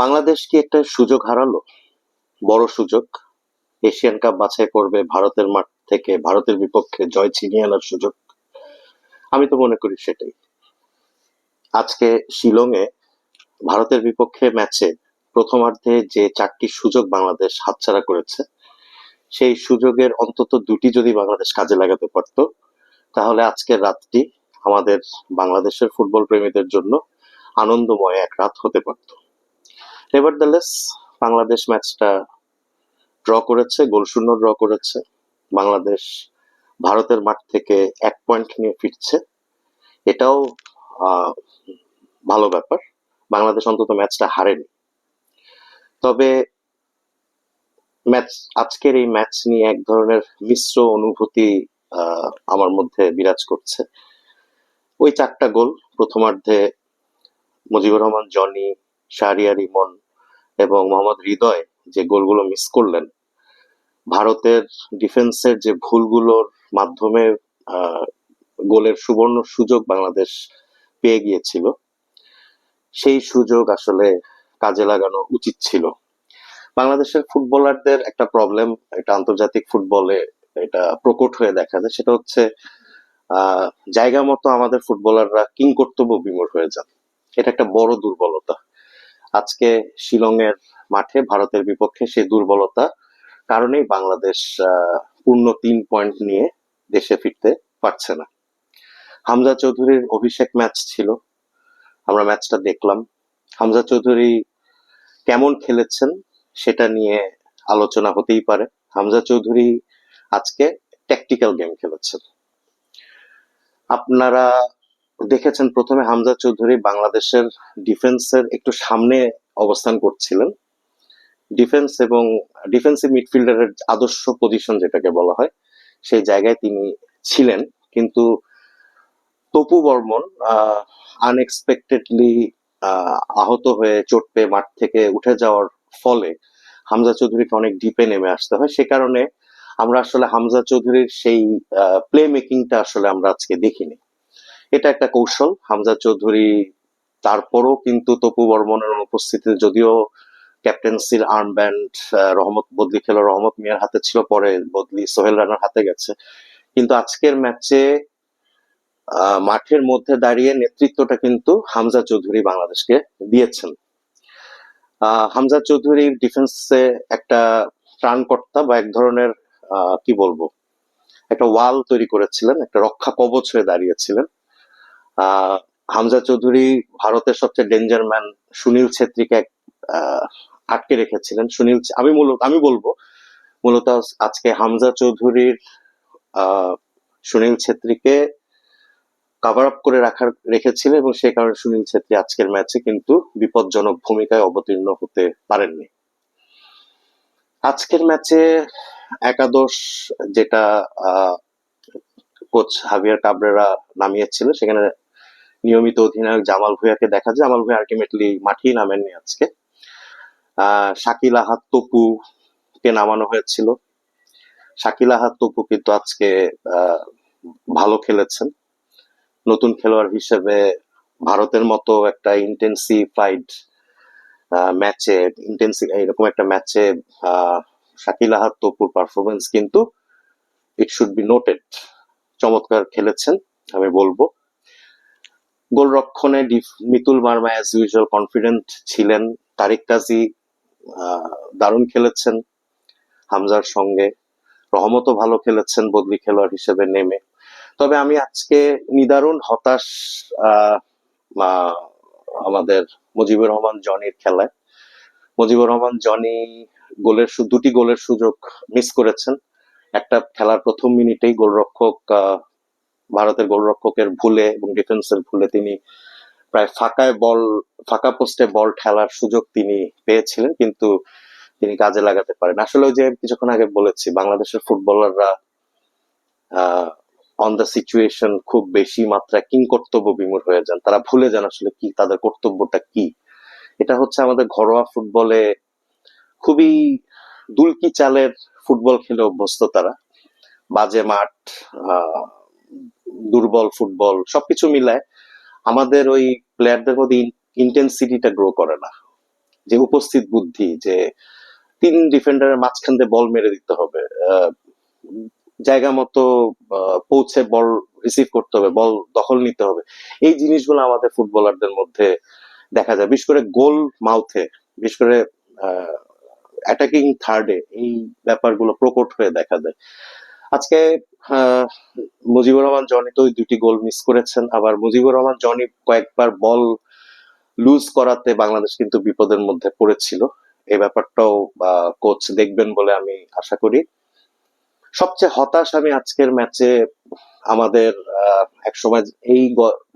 বাংলাদেশ কি একটা সুযোগ হারালো? বড় সুযোগ। এশিয়ান কাপ বাছাই করবে ভারতের মাঠ থেকে, ভারতের বিপক্ষে জয় ছিনিয়ে আনার সুযোগ। আমি তো মনে করি সেটাই। আজকে শিলংয়ে ভারতের বিপক্ষে ম্যাচে প্রথমার্ধে যে চারটি সুযোগ বাংলাদেশ হাতছাড়া করেছে, সেই সুযোগের অন্তত দুটি যদি বাংলাদেশ কাজে লাগাতে পারতো, তাহলে আজকের রাতটি আমাদের বাংলাদেশের ফুটবল প্রেমীদের জন্য আনন্দময় এক রাত হতে পারত। নেভারদালেস বাংলাদেশ ম্যাচটা ড্র করেছে গোলশূন্য ড্র করেছে। বাংলাদেশ ভারতের মাঠ থেকে এক পয়েন্ট নিয়ে ফিরছে। এটাও ভালো ব্যাপার। বাংলাদেশ অন্তত ম্যাচটা হারেনি। তবে ম্যাচ আজকের এই ম্যাচ নিয়ে এক ধরনের মিশ্র অনুভূতি আমার মধ্যে বিরাজ করছে। ওই চারটা গোল, প্রথমার্ধে মুজিবুর রহমান, জনি শাহরিয়ার ইমন এবং মোহাম্মদ হৃদয় যে গোলগুলো মিস করলেন, ভারতের ডিফেন্সের যে ভুলগুলোর মাধ্যমে গোলের সুবর্ণ সুযোগ বাংলাদেশ পেয়ে গিয়েছিল, সেই সুযোগ আসলে কাজে লাগানো উচিত ছিল। বাংলাদেশের ফুটবলারদের একটা প্রবলেম এটা আন্তর্জাতিক ফুটবলে এটা প্রকট হয়ে দেখা যায়, সেটা হচ্ছে জায়গা মতো আমাদের ফুটবলাররা কিং কর্তব্য বিমূঢ় হয়ে যান। এটা একটা বড় দুর্বলতা। আজকে শিলংয়ের মাঠে ভারতের বিপক্ষে সেই দুর্বলতা কারণেই বাংলাদেশ পূর্ণ তিন পয়েন্ট নিয়ে দেশে ফিরতে পারছে না। হামজা চৌধুরীর অভিষেক ম্যাচ ছিল, আমরা ম্যাচটা দেখলাম। হামজা চৌধুরী কেমন খেলেছেন সেটা নিয়ে আলোচনা হতেই পারে। হামজা চৌধুরী আজকে ট্যাকটিক্যাল গেম খেলেছেন। আপনারা দেখেছেন, প্রথমে হামজা চৌধুরী বাংলাদেশের ডিফেন্সের একটু সামনে অবস্থান করছিলেন। ডিফেন্স এবং ডিফেন্সিভ মিডফিল্ডারের আদর্শ পজিশন যেটাকে বলা হয়, সেই জায়গায় তিনি ছিলেন। কিন্তু তপু বর্মন আনএক্সপেক্টেডলি আহত হয়ে চোট পেয়ে মাঠ থেকে উঠে যাওয়ার ফলে হামজা চৌধুরীকে অনেক ডিপে নেমে আসতে হয়। সে কারণে আমরা আসলে হামজা চৌধুরীর সেই প্লে মেকিংটা আসলে আমরা আজকে দেখিনি। এটা একটা কৌশল। হামজা চৌধুরী তারপরও কিন্তু তপু বর্মনের অনুপস্থিতিতে যদিও ক্যাপ্টেন্সির আর্ম ব্যান্ড রহমত, বদলি খেলো রহমত মিয়ার হাতে ছিল, পরে বদলি সোহেল রানার হাতে গেছে। কিন্তু আজকের ম্যাচে মাঠের মধ্যে দাঁড়িয়ে নেতৃত্বটা কিন্তু হামজা চৌধুরী বাংলাদেশকে দিয়েছেন। হামজা চৌধুরী ডিফেন্সে একটা ত্রাণকর্তা বা এক ধরনের কি বলব, একটা ওয়াল তৈরি করেছিলেন, একটা রক্ষা কবচ হয়ে দাঁড়িয়েছিলেন। হামজা চৌধুরী ভারতের সবচেয়ে ডেঞ্জার ম্যান সুনীল ছেত্রীকে এক, আটকে রেখেছিলেন। সুনীল আমি মূলত আমি বলব মূলত আজকে হামজা চৌধুরীর সুনীল ছেত্রীকে কাভার আপ করে রাখার রেখেছিলেন এবং সে কারণে সুনীল ছেত্রী আজকের ম্যাচে কিন্তু বিপজ্জনক ভূমিকায় অবতীর্ণ হতে পারেননি। আজকের ম্যাচে একাদশ যেটা কোচ হাভিয়ার কাবরেরা নামিয়েছিল সেখানে নিয়মিত অধিনায়ক জামাল ভুঁইয়াকে দেখা যায়। জামাল ভুঁইয়া আলটিমেটলি মাঠেই নামেননি আজকে। শাকিল আহাত তপু কে নামানো হয়েছিল। শাকিল আহাত তপু কিন্তু আজকে ভালো খেলেছেন। নতুন খেলোয়াড় হিসেবে ভারতের মতো একটা ইন্টেন্সিফাইড ম্যাচে ইন্টেন্সি এরকম একটা ম্যাচে শাকিল আহাত তপুর পারফরমেন্স কিন্তু ইট শুড বি নোটেড চমৎকার খেলেছেন, আমি বলব। গোলরক্ষণে Mitul Marma as usual confident ছিলেন। তারিক কাজী দারুণ খেলেছেন হামজার সঙ্গে। রহমতও ভালো খেলেছেন বদলি খেলোয়াড় হিসেবে নেমে। তবে আমি আজকে নিদারুণ হতাশ আমাদের মুজিবুর রহমান জনির খেলায়। মুজিবুর রহমান জনি গোলের দুটি গোলের সুযোগ মিস করেছেন। একটা খেলার প্রথম মিনিটেই গোলরক্ষক ভারতের গোলরক্ষকের ভুলে এবং ডিফেন্সের ভুলে তিনি প্রায় ফাঁকায় বল, ফাঁকা পোস্টে বল ঠেলার সুযোগ তিনি পেয়েছিলেন, কিন্তু তিনি কাজে লাগাতে পারেন। আসলে যে কিছুক্ষণ আগে বলেছি, বাংলাদেশের ফুটবলাররা অন দ্য সিচুয়েশন খুব বেশি মাত্রায় কিং কর্তব্য বিমূঢ় হয়ে যান। তারা ভুলে যান আসলে কি, তাদের কর্তব্যটা কি? এটা হচ্ছে আমাদের ঘরোয়া ফুটবলে খুবই দুলকি চালের ফুটবল খেলে অভ্যস্ত তারা। বাজে মাঠ দুর্বল ফুটবল সবকিছু মিলায় আমাদের ওই প্লেয়ারদের মধ্যে ইন্টেন্সিটিটা গ্রো করে না। যে উপস্থিত বুদ্ধি, যে তিন ডিফেন্ডারের মাঝখান দিয়ে বল মেরে দিতে হবে জায়গা মতো পৌঁছে বল রিসিভ করতে হবে বল দখল নিতে হবে, এই জিনিসগুলো আমাদের ফুটবলারদের মধ্যে দেখা যায়। বিশেষ করে গোল মাউথে, বিশেষ করে অ্যাটাকিং থার্ডে এই ব্যাপারগুলো প্রকট হয়ে দেখা দেয় আজকে মুজিবুর রহমান জনি তো দুটি গোল মিস করেছেন। আবার মুজিবুর রহমান জনি কয়েকবার বল লুজ করাতে বাংলাদেশ কিন্তু বিপদের মধ্যে পড়েছিল। এই ব্যাপারটাও কোচ দেখবেন বলে আমি আশা করি। সবচেয়ে হতাশ আমি আজকের ম্যাচে আমাদের আহ, একসময় এই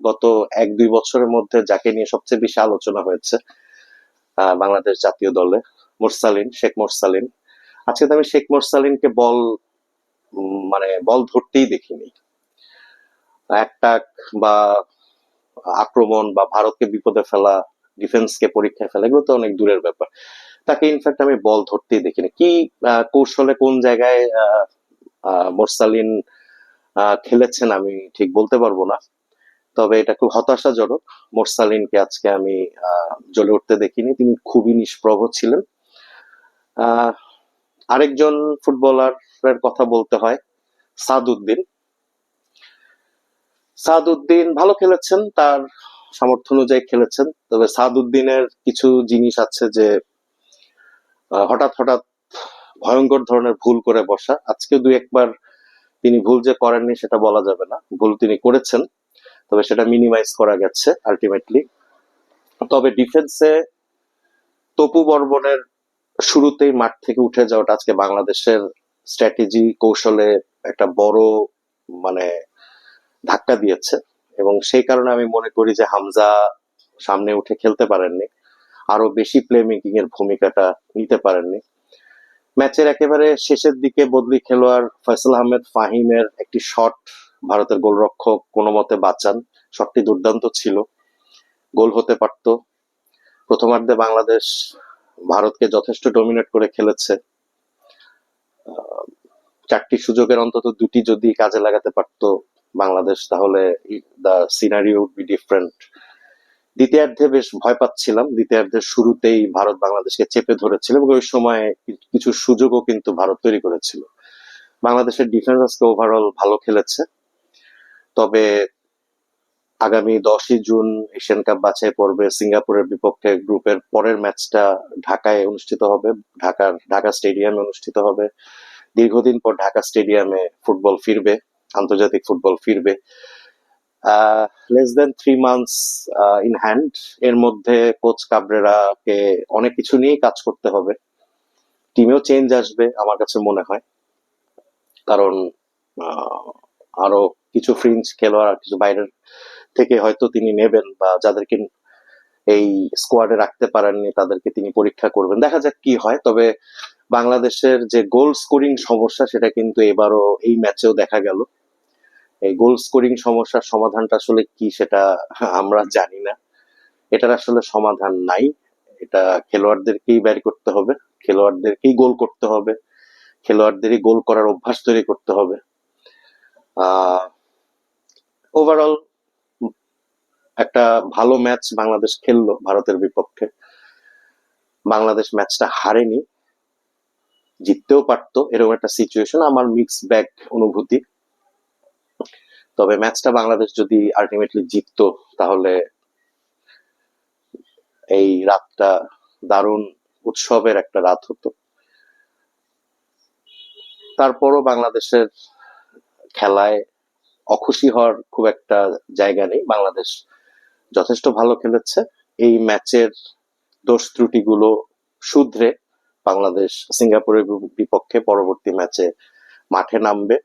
গত এক দুই বছরের মধ্যে যাকে নিয়ে সবচেয়ে বেশি আলোচনা হয়েছে বাংলাদেশ জাতীয় দলে মোরসালিন শেখ মোরসালিন। আজকে তো আমি শেখ মোরসালিনকে বল মানে বল ধরতেই দেখিনি। একটা বা আক্রমণ বা ভারতকে বিপদে ফেলা ডিফেন্সকে পরীক্ষায় ফেলা, এগুলো তো অনেক দূরের ব্যাপার। তাকে ইনফ্যাক্ট আমি বল ধরতেই দেখিনি। কি কৌশলে কোন জায়গায় মোরসালিন খেলেছেন আমি ঠিক বলতে পারব না। তবে এটা খুব হতাশাজনক। মোরসালিনকে আজকে আমি জ্বলে উঠতে দেখিনি। তিনি খুবই নিষ্প্রভ ছিলেন। আরেকজন ফুটবলারের কথা বলতে হয়, সাদউদ্দিন। সাদউদ্দিন ভালো খেলেছেন, তার সামর্থ্য অনুযায়ী খেলেছেন, তবে সাদউদ্দিনের কিছু জিনিস আছে যে হঠাৎ হঠাৎ ভয়ঙ্কর ধরনের ভুল করে বসা। আজকে দুই একবার তিনি ভুল যে করেননি সেটা বলা যাবে না। ভুল তিনি করেছেন, তবে সেটা মিনিমাইজ করা গেছে আলটিমেটলি তবে ডিফেন্সে তপু বর্মনের শুরুতেই মাঠ থেকে উঠে যাওয়াটা আজকে বাংলাদেশের স্ট্র্যাটেজি কৌশলে একটা বড় মানে ধাক্কা দিয়েছে। এবং সেই কারণে আমি মনে করি যে হামজা সামনে উঠে খেলতে পারেননি। আরও বেশি প্লে মেকিং এর ভূমিকাটা নিতে পারেননি। ম্যাচের একেবারে শেষের দিকে বদলি খেলোয়াড় ফয়সাল আহমেদ ফাহিমের একটি শট ভারতের গোলরক্ষক কোনো মতে বাঁচান। শটটি দুর্দান্ত ছিল। গোল হতে পারত। প্রথমার্ধে বাংলাদেশ ভারতকে যথেষ্ট ডমিনেট করে খেলেছে। চারটি সুযোগের অন্তত দুটি যদি কাজে লাগাতে পারতো বাংলাদেশ, তাহলে the scenario would be different দ্বিতীয়ার্ধে বেশ ভয় পাচ্ছিলাম। দ্বিতীয়ার্ধের শুরুতেই ভারত বাংলাদেশকে চেপে ধরেছিল এবং ওই সময় কিছু সুযোগও কিন্তু ভারত তৈরি করেছিল। বাংলাদেশের ডিফেন্স আজকে ওভারঅল ভালো খেলেছে। তবে আগামী দশই জুন এশিয়ান কাপ বাছাই পর্বে সিঙ্গাপুরের বিপক্ষে গ্রুপের পরের ম্যাচটা ঢাকায় অনুষ্ঠিত হবে, ঢাকার, ঢাকা স্টেডিয়ামে অনুষ্ঠিত হবে। দীর্ঘদিন পর ঢাকা স্টেডিয়ামে ফুটবল ফিরবে, আন্তর্জাতিক ফুটবল ফিরবে। Less than three months in hand এর মধ্যে কোচ কাবরেরাকে অনেক কিছু নিয়েই কাজ করতে হবে। টিমেও চেঞ্জ আসবে, আমার কাছে মনে হয়। কারণ আরও কিছু ফ্রিঞ্জ খেলোয়াড় আর কিছু বাইরের থেকে হয়তো তিনি নেবেন বা যাদেরকে এই স্কোয়াডে রাখতে পারেননি, তাদেরকে তিনি পরীক্ষা করবেন। দেখা যাক কি হয়, তবে বাংলাদেশের যে গোল স্কোরিং সমস্যা, সেটা কিন্তু এবারও এই ম্যাচেও দেখা গেল। এই গোল স্কোরিং সমস্যার সমাধানটা আসলে কি, সেটা আমরা জানি না। এটার আসলে সমাধান নাই। এটা খেলোয়াড়দেরকেই বের করতে হবে, খেলোয়াড়দেরকেই গোল করতে হবে, খেলোয়াড়দেরই গোল করার অভ্যাস তৈরি করতে হবে। ওভারঅল একটা ভালো ম্যাচ বাংলাদেশ খেললো ভারতের বিপক্ষে। বাংলাদেশ ম্যাচটা হারেনি, জিততেও পারতো, এরকম একটা সিচুয়েশন আমার মিক্স ব্যাক অনুভূতি। তবে ম্যাচটা বাংলাদেশ যদি আলটিমেটলি জিততো, তাহলে এই রাতটা দারুণ উৎসবের একটা রাত হতো। তারপরও বাংলাদেশের খেলায় অখুশি হওয়ার খুব একটা জায়গা নেই। বাংলাদেশ যথেষ্ট ভালো খেলেছে। এই ম্যাচের দোষ ত্রুটিগুলো শুধরে বাংলাদেশ সিঙ্গাপুরের বিপক্ষে পরবর্তী ম্যাচে মাঠে নামবে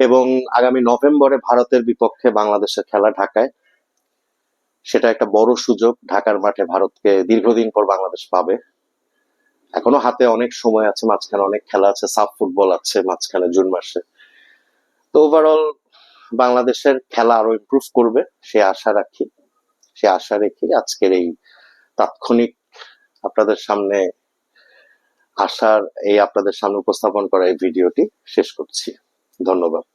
এবং আগামী নভেম্বরে ভারতের বিপক্ষে বাংলাদেশের খেলা ঢাকায়। সেটা একটা বড় সুযোগ। ঢাকার মাঠে ভারতকে দীর্ঘদিন পর বাংলাদেশ পাবে। এখনও হাতে অনেক সময় আছে, মাঝখানে অনেক খেলা আছে, সাফ ফুটবল আছে মাঝখানে জুন মাসে। তো ওভারঅল বাংলাদেশের খেলা আরও ইমপ্রুভ করবে, সে আশা রাখি। সে আশা রেখে আজকের এই তাৎক্ষণিক আপনাদের সামনে আসার, এই আপনাদের সামনে উপস্থাপন করা এই ভিডিওটি শেষ করছি। ধন্যবাদ।